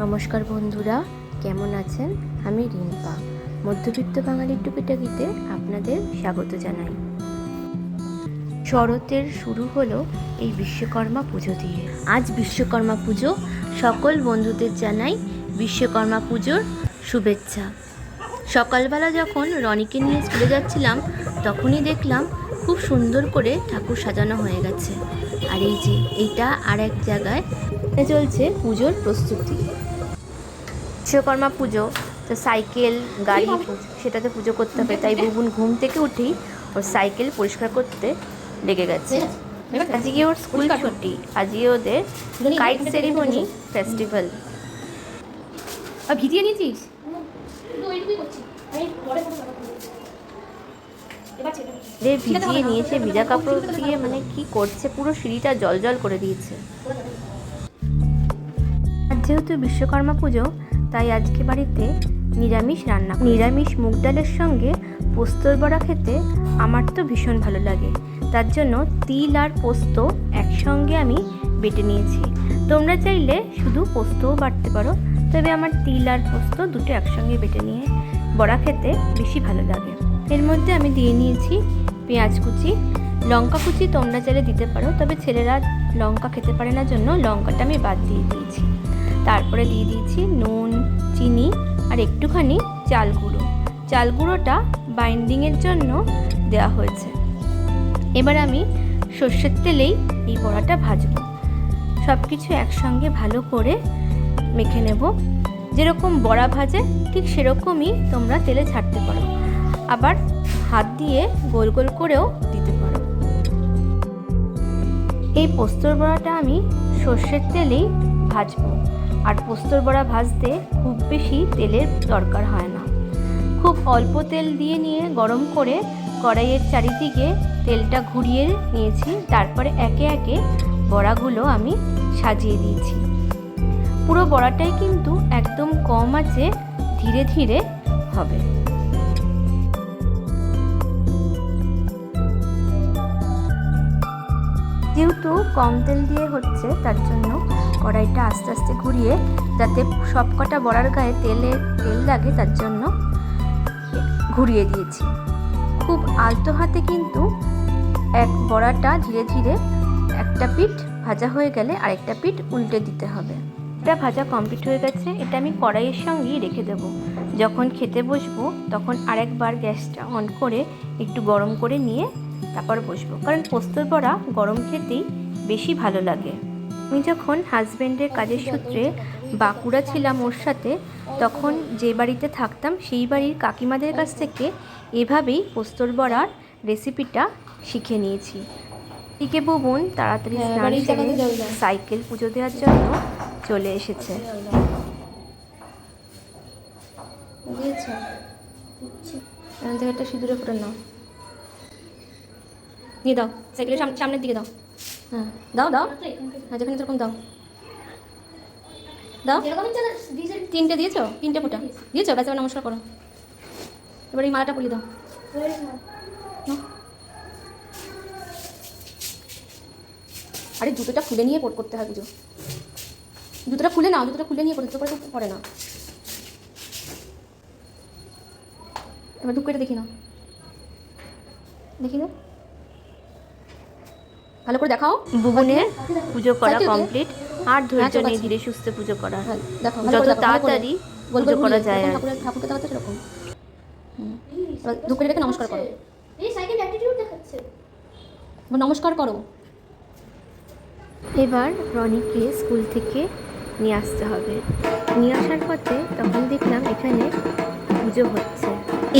নমস্কার বন্ধুরা, কেমন আছেন? আমি রিম্পা। মধ্যবিত্ত বাঙালির টুকিটাকিতে আপনাদের স্বাগত জানাই। শরতের শুরু হলো এই বিশ্বকর্মা পুজো দিয়ে। আজ বিশ্বকর্মা পুজো, সকল বন্ধুদের জানাই বিশ্বকর্মা পুজোর শুভেচ্ছা। সকালবেলা যখন রনিকে নিয়ে স্কুলে যাচ্ছিলাম তখনই দেখলাম খুব সুন্দর করে ঠাকুর সাজানো হয়ে গেছে। আর এই যে এইটা আর এক জায়গায় চলছে পুজোর প্রস্তুতি। বিশ্বকর্মা পুজো তো সাইকেল গাড়ি সেটাতে পুজো করতে হবে। তাই বুবুন ঘুম থেকে উঠেই ওর সাইকেল পরিষ্কার করতে লেগে গেছে। আজকে ওর স্কুল ছুটি। আজকে ওদের কাইট সেরিমনি ফেস্টিভ্যাল। আর ভিজিয়ে নিয়েছিস? রে ভিজিয়ে নিয়েছে ভিজা কাপড় দিয়ে মানে কি করছে? পুরো সিঁড়িটা জল জল করে দিয়েছে। আর যেহেতু বিশ্বকর্মা পুজো তাই আজকে বাড়িতে নিরামিষ রান্না নিরামিষ মুগ ডালের সঙ্গে পোস্তর বড়া খেতে আমার তো ভীষণ ভালো লাগে। তার জন্য তিল আর পোস্ত একসঙ্গে আমি বেটে নিয়েছি। তোমরা চাইলে শুধু পোস্তও বাটতে পারো তবে আমার তিল আর পোস্ত দুটো একসঙ্গে বেটে নিয়ে বড়া খেতে বেশি ভালো লাগে। এর মধ্যে আমি দিয়ে নিয়েছি পেঁয়াজ কুচি। লঙ্কা কুচি তোমরা চাইলে দিতে পারো, তবে ছেলেরা লঙ্কা খেতে পারে না জন্য লঙ্কাটা আমি বাদ দিয়ে দিয়েছি। তারপরে দিয়ে দিয়েছি নুন, চিনি আর একটুখানি চাল গুঁড়ো। চাল গুঁড়োটা বাইন্ডিংয়ের জন্য দেওয়া হয়েছে। এবার আমি সর্ষের তেলেই এই বড়াটা ভাজবো। সব কিছু একসঙ্গে ভালো করে মেখে নেব। যেরকম বড়া ভাজে, ঠিক সেরকমই তোমরা তেলে ছাড়তে পারো। আবার হাত দিয়ে গোল গোল করেও দিতে পারো। এই পোস্তর বড়াটা আমি সর্ষের তেলেই ভাজবো। আর পোস্তর বড়া ভাজতে খুব বেশি তেলের দরকার হয় না। খুব অল্প তেল দিয়ে নিয়ে গরম করে কড়াইয়ের চারিদিকে তেলটা ঘুরিয়ে নিয়েছি। তারপরে একে একে বড়াগুলো আমি সাজিয়ে দিয়েছি। পুরো বড়াটাই কিন্তু একদম কম আছে, ধীরে ধীরে হবে। যেহেতু কম তেল দিয়ে হচ্ছে, তার জন্য কড়াইটা আস্তে আস্তে ঘুরিয়ে যাতে সবকটা বড়ার গায়ে তেলে তেল লাগে, তার জন্য ঘুরিয়ে দিয়েছি। খুব আলতো হাতে কিন্তু এক বড়াটা ধীরে ধীরে একটা পিঠ ভাজা হয়ে গেলে আরেকটা পিঠ উল্টে দিতে হবে। এটা ভাজা কমপ্লিট হয়ে গেছে, এটা আমি কড়াইয়ের সঙ্গেই রেখে দেব। যখন খেতে বসবো, তখন আরেকবার গ্যাসটা অন করে একটু গরম করে নিয়ে তারপর বসবো। কারণ পোস্তর বড়া গরম খেতেই বেশি ভালো লাগে। আমি যখন হাজব্যান্ডের কাজের সূত্রে বাঁকুড়া ছিলাম ওর সাথে তখন যে বাড়িতে থাকতাম সেই বাড়ির কাকিমাদের কাছ থেকে এভাবেই পোস্তর বড়ার রেসিপিটা শিখে নিয়েছি। এদিকে বুবুন তাড়াতাড়ি হ্যাঁ, স্নান সেরে। সাইকেল পুজো দেওয়ার জন্য চলে এসেছে। একটা সিঁদুরে ফুটে নাও। নিয়ে দাও সাইকেলের সাম- সামনের দিকে দাও। হ্যাঁ দাও দাও। হ্যাঁ যেখানে যেরকম দাও। দাও। তিনটে দিয়েছ? তিনটে ফুটা দিয়েছ। ব্যাস এবার নমস্কার করো। এবার এই মালাটা পরিয়ে দাও। আরে জুতোটা খুলে নিয়ে পর- করতে হয় পুজো জুতোটা খুলে নাও জুতোটা খুলে নিয়ে পরে জুতো পরে পড়ে না। এবার দুঃখ দেখি না দেখি না ভালো করে দেখাও। বুবুনের পুজো করা কমপ্লিট আর ধৈর্য হ্যাঁ, নিয়ে ধীরে সুস্থে পুজো করা হ্যাঁ, দেখো যত করে করে। তাড়াতাড়ি পুজো করা যায়। আর ঠাকুরের ঠাকুরকে দেখাতে সেরকম হুম। এবার দুঃখ রেখে নমস্কার করো। এই সাইকেল অ্যাটিটিউড দেখাচ্ছে। নমস্কার করো। এবার রনিকে স্কুল থেকে নিয়ে আসতে হবে। নিয়ে আসার পথে তখন দেখলাম এখানে পুজো হচ্ছে।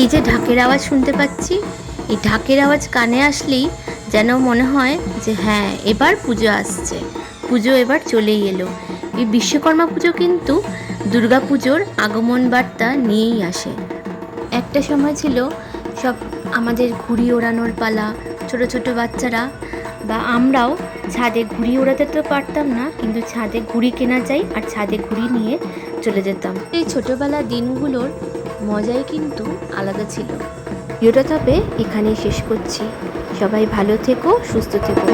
এই যে ঢাকের আওয়াজ শুনতে পাচ্ছি এই ঢাকের আওয়াজ কানে আসলেই যেন মনে হয় যে হ্যাঁ এবার পুজো আসছে। পুজো এবার চলেই এলো। এই বিশ্বকর্মা পুজো কিন্তু দুর্গা পুজোর আগমন বার্তা নিয়েই আসে। একটা সময় ছিল সব আমাদের ঘুড়ি ওড়ানোর পালা, ছোট ছোট বাচ্চারা বা আমরাও ছাদে ঘুড়ি ওড়াতে তো পারতাম না, কিন্তু ছাদে ঘুড়ি কেনা যায় আর ছাদে ঘুড়ি নিয়ে চলে যেতাম। এই ছোটোবেলার দিনগুলোর মজাই কিন্তু আলাদা ছিল। ভিডিওটা তবে এখানেই শেষ করছি সবাই ভালো থেকো সুস্থ থেকো